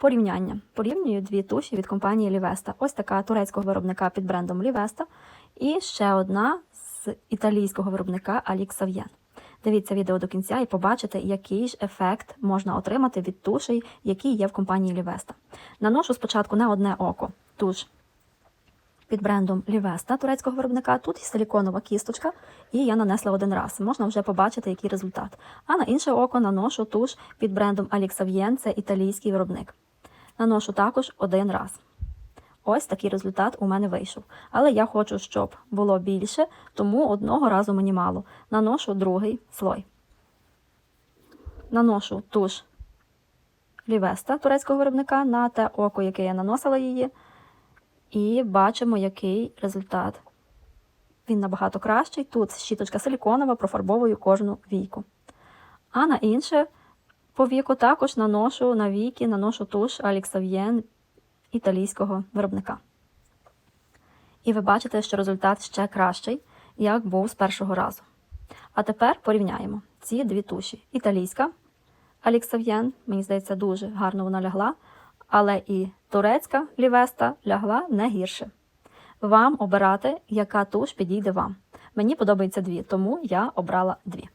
Порівняння. Порівнюю дві туші від компанії Лівеста. Ось така турецького виробника під брендом Лівеста. І ще одна з італійського виробника Аліксав'єн. Дивіться відео до кінця і побачите, який ж ефект можна отримати від тушей, які є в компанії Лівеста. Наношу спочатку на одне око туш під брендом Лівеста турецького виробника. Тут силіконова кісточка, і я нанесла один раз. Можна вже побачити, який результат. А на інше око наношу туш під брендом Alixavien, це італійський виробник. Наношу також один раз. Ось такий результат у мене вийшов. Але я хочу, щоб було більше, тому одного разу мені мало. Наношу другий слой. Наношу туш Лівеста турецького виробника на те око, яке я наносила її. І бачимо, який результат. Він набагато кращий. Тут щіточка силіконова, профарбовую кожну війку. А на інше повіку також наношу на віки, наношу туш Аліксав'єн італійського виробника. І ви бачите, що результат ще кращий, як був з першого разу. А тепер порівняємо ці дві туші. Італійська Аліксав'єн, мені здається, дуже гарно вона лягла, але і турецька лівеста лягла не гірше. Вам обирати, яка туш підійде вам. Мені подобається дві, тому я обрала дві.